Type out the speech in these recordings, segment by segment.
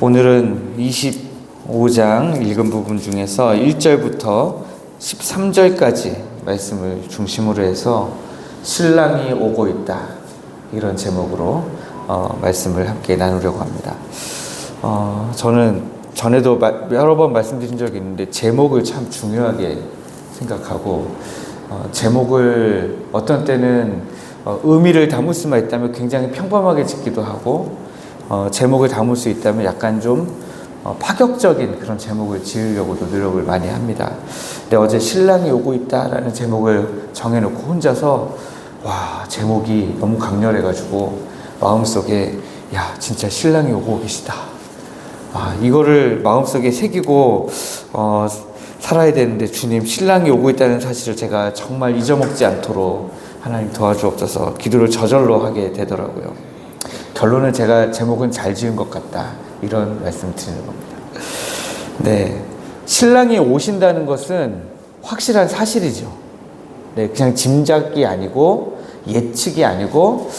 오늘은 25장 읽은 부분 중에서 1절부터 13절까지 말씀을 중심으로 해서 신랑이 오고 있다. 이런 제목으로 어, 말씀을 함께 나누려고 합니다. 어, 저는 전에도 마- 여러 번 말씀드린 적이 있는데 제목을 참 중요하게 생각하고 어, 제목을 어떤 때는 어, 의미를 담을 수만 있다면 굉장히 평범하게 짓기도 하고 어, 제목을 담을 수 있다면 약간 좀 어, 파격적인 그런 제목을 지으려고도 노력을 많이 합니다. 근데 어제 신랑이 오고 있다라는 제목을 정해놓고 혼자서 와 제목이 너무 강렬해가지고 마음속에 야 진짜 신랑이 오고 계시다. 아 이거를 마음속에 새기고 어, 살아야 되는데 주님 신랑이 오고 있다는 사실을 제가 정말 잊어먹지 않도록 하나님 도와주옵소서 기도를 저절로 하게 되더라고요. 결론은 제가 제목은 잘 지은 것 같다. 이런 말씀 드리는 겁니다. 네. 신랑이 오신다는 것은 확실한 사실이죠. 네. 그냥 짐작이 아니고 예측이 아니고,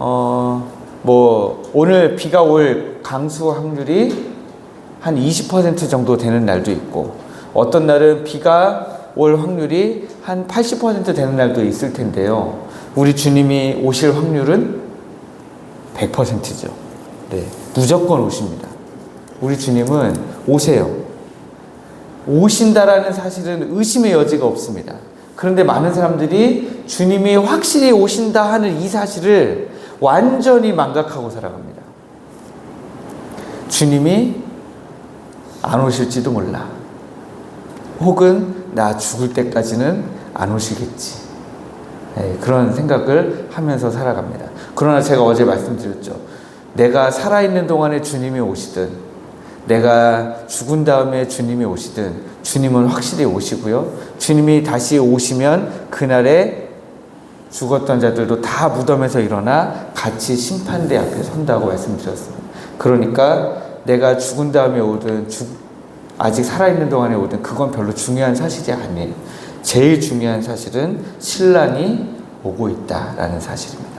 어, 뭐, 오늘 비가 올 강수 확률이 한 20% 정도 되는 날도 있고, 어떤 날은 비가 올 확률이 한 80% 되는 날도 있을 텐데요. 우리 주님이 오실 확률은 100%죠. 네. 무조건 오십니다. 우리 주님은 오세요. 오신다라는 사실은 의심의 여지가 없습니다. 그런데 많은 사람들이 주님이 확실히 오신다 하는 이 사실을 완전히 망각하고 살아갑니다. 주님이 안 오실지도 몰라. 혹은 나 죽을 때까지는 안 오시겠지. 네, 그런 생각을 하면서 살아갑니다. 그러나 제가 어제 말씀드렸죠. 내가 살아있는 동안에 주님이 오시든, 내가 죽은 다음에 주님이 오시든, 주님은 확실히 오시고요. 주님이 다시 오시면 그날에 죽었던 자들도 다 무덤에서 일어나 같이 심판대 앞에 선다고 말씀드렸습니다. 그러니까 내가 죽은 다음에 오든, 죽, 아직 살아있는 동안에 오든, 그건 별로 중요한 사실이 아니에요. 제일 중요한 사실은 신랑이 오고 있다라는 사실입니다.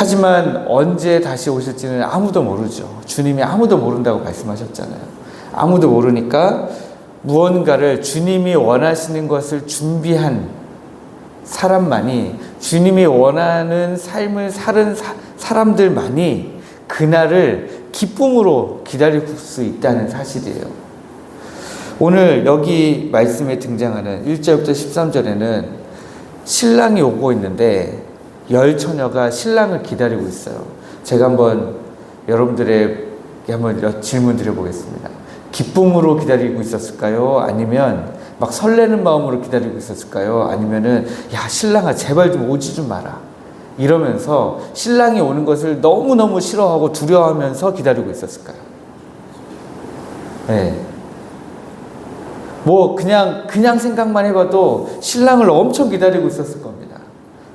하지만 언제 다시 오실지는 아무도 모르죠. 주님이 아무도 모른다고 말씀하셨잖아요. 아무도 모르니까 무언가를 주님이 원하시는 것을 준비한 사람만이 주님이 원하는 삶을 사는 사, 사람들만이 그날을 기쁨으로 기다릴 수 있다는 사실이에요. 오늘 여기 말씀에 등장하는 1절부터 13절에는 신랑이 오고 있는데 열 처녀가 신랑을 기다리고 있어요. 제가 한번 여러분들에게 한번 질문 드려보겠습니다. 기쁨으로 기다리고 있었을까요? 아니면 막 설레는 마음으로 기다리고 있었을까요? 아니면은 야 신랑아 제발 좀 오지 좀 마라 이러면서 신랑이 오는 것을 너무 너무 싫어하고 두려워하면서 기다리고 있었을까요? 네. 뭐 그냥 그냥 생각만 해봐도 신랑을 엄청 기다리고 있었을 겁니다.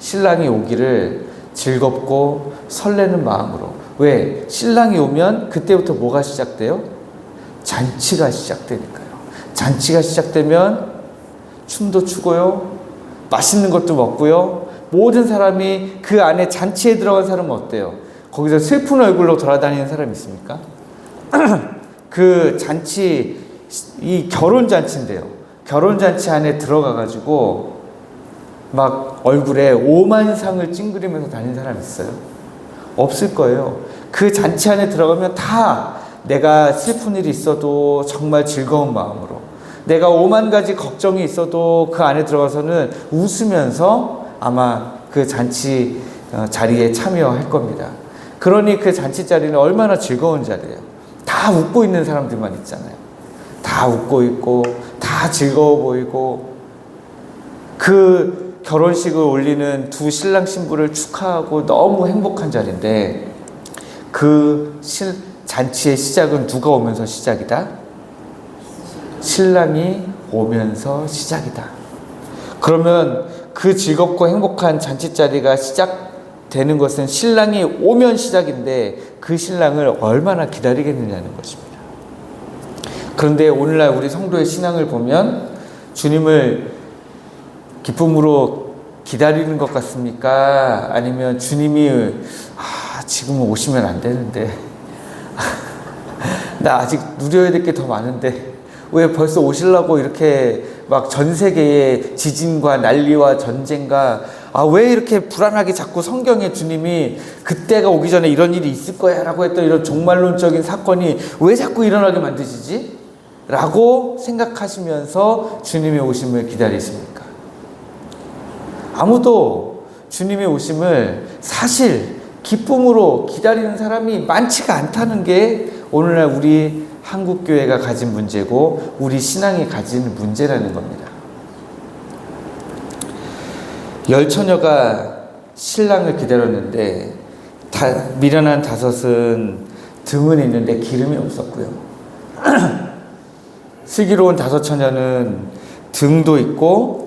신랑이 오기를 즐겁고 설레는 마음으로. 왜? 신랑이 오면 그때부터 뭐가 시작돼요? 잔치가 시작되니까요. 잔치가 시작되면 춤도 추고요. 맛있는 것도 먹고요. 모든 사람이 그 안에 잔치에 들어간 사람은 어때요? 거기서 슬픈 얼굴로 돌아다니는 사람 있습니까? 그 잔치 이 결혼 잔치인데요. 결혼 잔치 안에 들어가 가지고 막 얼굴에 오만상을 찡그리면서 다니는 사람 있어요? 없을 거예요. 그 잔치 안에 들어가면 다 내가 슬픈 일이 있어도 정말 즐거운 마음으로 내가 오만 가지 걱정이 있어도 그 안에 들어가서는 웃으면서 아마 그 잔치 어, 자리에 참여할 겁니다. 그러니 그 잔치 자리는 얼마나 즐거운 자리예요. 다 웃고 있는 사람들만 있잖아요. 다 웃고 있고 다 즐거워 보이고 그 결혼식을 올리는 두 신랑 신부를 축하하고 너무 행복한 자리인데 그 실, 잔치의 시작은 누가 오면서 시작이다? 신랑이 오면서 시작이다. 그러면 그 즐겁고 행복한 잔치 자리가 시작되는 것은 신랑이 오면 시작인데 그 신랑을 얼마나 기다리겠느냐는 것입니다. 그런데 오늘날 우리 성도의 신앙을 보면 주님을 기쁨으로 기다리는 것 같습니까? 아니면 주님이 아, 지금 오시면 안 되는데 아, 나 아직 누려야 될 게 더 많은데 왜 벌써 오시려고 이렇게 막 전 세계의 지진과 난리와 전쟁과 아 왜 이렇게 불안하게 자꾸 성경에 주님이 그때가 오기 전에 이런 일이 있을 거야 라고 했던 이런 종말론적인 사건이 왜 자꾸 일어나게 만드시지? 라고 생각하시면서 주님의 오심을 기다리십니까? 아무도 주님의 오심을 사실 기쁨으로 기다리는 사람이 많지가 않다는 게 오늘날 우리 한국교회가 가진 문제고 우리 신앙이 가진 문제라는 겁니다. 열 처녀가 신랑을 기다렸는데 다, 미련한 다섯은 등은 있는데 기름이 없었고요. 슬기로운 다섯 처녀는 등도 있고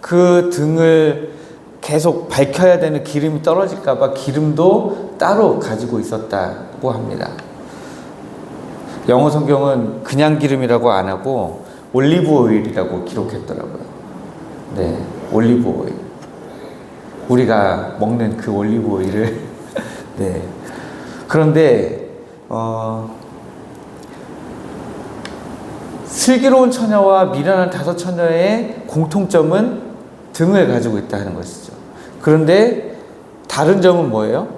그 등을 계속 밝혀야 되는 기름이 떨어질까봐 기름도 따로 가지고 있었다고 합니다. 영어 성경은 그냥 기름이라고 안 하고 올리브 오일이라고 기록했더라고요. 네, 올리브 오일. 우리가 먹는 그 올리브 오일을 네. 그런데 어, 슬기로운 처녀와 미련한 다섯 처녀의 공통점은 등을 가지고 있다는 것이죠. 그런데 다른 점은 뭐예요?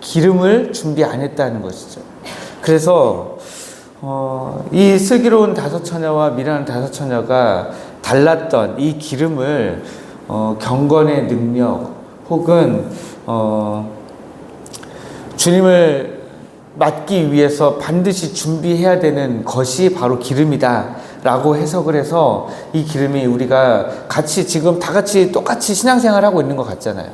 기름을 준비 안 했다는 것이죠. 그래서 어, 이 슬기로운 다섯 처녀와 미련한 다섯 처녀가 달랐던 이 기름을 어, 경건의 능력 혹은 어, 주님을 맞기 위해서 반드시 준비해야 되는 것이 바로 기름이다. 라고 해석을 해서 이 기름이 우리가 같이 지금 다 같이 똑같이 신앙생활 하고 있는 것 같잖아요.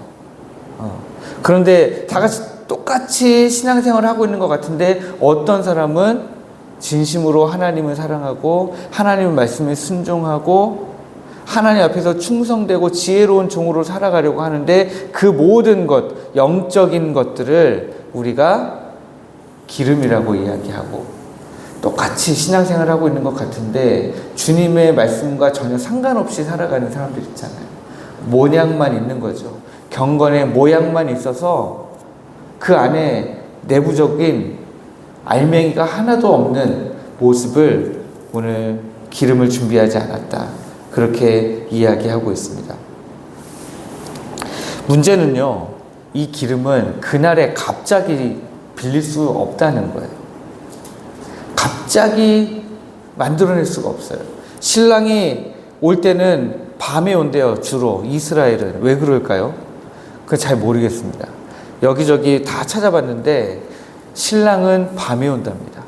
어. 그런데 다 같이 똑같이 신앙생활 하고 있는 것 같은데 어떤 사람은 진심으로 하나님을 사랑하고 하나님의 말씀에 순종하고 하나님 앞에서 충성되고 지혜로운 종으로 살아가려고 하는데 그 모든 것, 영적인 것들을 우리가 기름이라고 이야기하고 똑같이 신앙생활을 하고 있는 것 같은데 주님의 말씀과 전혀 상관없이 살아가는 사람들 있잖아요. 모양만 있는 거죠. 경건의 모양만 있어서 그 안에 내부적인 알맹이가 하나도 없는 모습을 오늘 기름을 준비하지 않았다. 그렇게 이야기하고 있습니다. 문제는요, 이 기름은 그날에 갑자기 빌릴 수 없다는 거예요. 갑자기 만들어낼 수가 없어요. 신랑이 올 때는 밤에 온대요, 주로. 이스라엘은. 왜 그럴까요? 그거 잘 모르겠습니다. 여기저기 다 찾아봤는데, 신랑은 밤에 온답니다.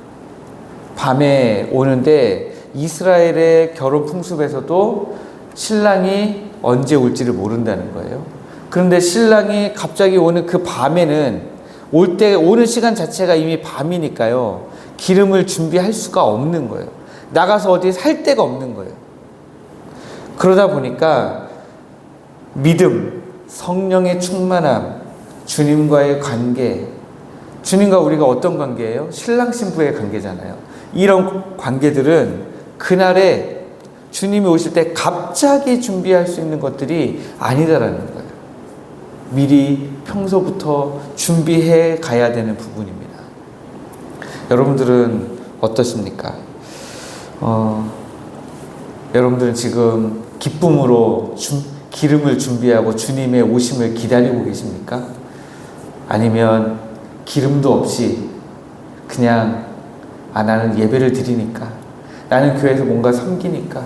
밤에 오는데, 이스라엘의 결혼 풍습에서도 신랑이 언제 올지를 모른다는 거예요. 그런데 신랑이 갑자기 오는 그 밤에는 올 때, 오는 시간 자체가 이미 밤이니까요. 기름을 준비할 수가 없는 거예요. 나가서 어디 살 데가 없는 거예요. 그러다 보니까 믿음, 성령의 충만함, 주님과의 관계, 주님과 우리가 어떤 관계예요? 신랑 신부의 관계잖아요. 이런 관계들은 그날에 주님이 오실 때 갑자기 준비할 수 있는 것들이 아니다라는 거예요. 미리 평소부터 준비해 가야 되는 부분입니다. 여러분들은 어떠십니까? 어, 여러분들은 지금 기쁨으로 주, 기름을 준비하고 주님의 오심을 기다리고 계십니까? 아니면 기름도 없이 그냥 아 나는 예배를 드리니까 나는 교회에서 뭔가 섬기니까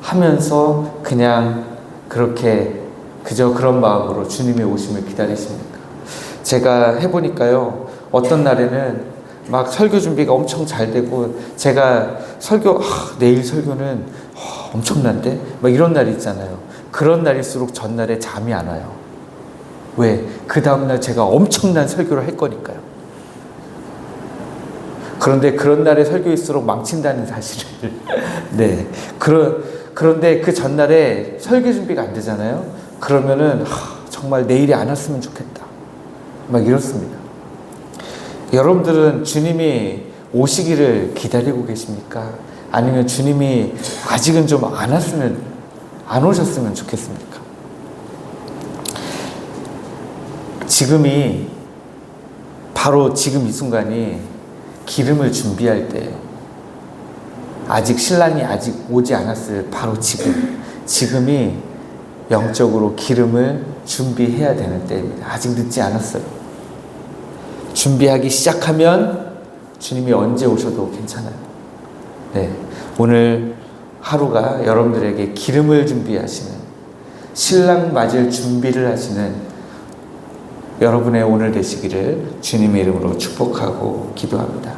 하면서 그냥 그렇게 그저 그런 마음으로 주님의 오심을 기다리십니까? 제가 해보니까요 어떤 날에는 막 설교 준비가 엄청 잘 되고 제가 설교 아, 내일 설교는 아, 엄청난데 막 이런 날이 있잖아요. 그런 날일수록 전날에 잠이 안 와요. 왜? 그 다음날 제가 엄청난 설교를 할 거니까요. 그런데 그런 날에 설교일수록 망친다는 사실을. 네. 그런, 그런데 그 전날에 설교 준비가 안 되잖아요. 그러면은, 하, 정말 내일이 안 왔으면 좋겠다. 막 이렇습니다. 여러분들은 주님이 오시기를 기다리고 계십니까? 아니면 주님이 아직은 좀 안 왔으면, 안 오셨으면 좋겠습니까? 지금이, 바로 지금 이 순간이 기름을 준비할 때 아직 신랑이 아직 오지 않았을 바로 지금 지금이 영적으로 기름을 준비해야 되는 때입니다. 아직 늦지 않았어요. 준비하기 시작하면 주님이 언제 오셔도 괜찮아요. 네. 오늘 하루가 여러분들에게 기름을 준비하시는 신랑 맞을 준비를 하시는 여러분의 오늘 되시기를 주님의 이름으로 축복하고 기도합니다.